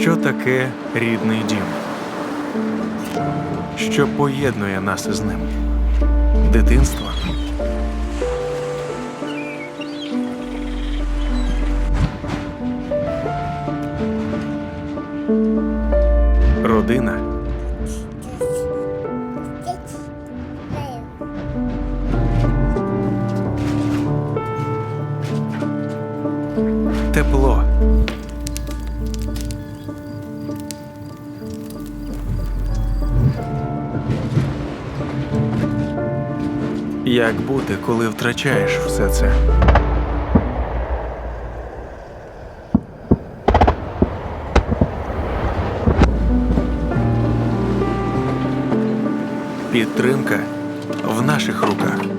Що таке рідний дім? Що поєднує нас із ним? Дитинство? Родина? Тепло. Як бути, коли втрачаєш все це? Підтримка в наших руках.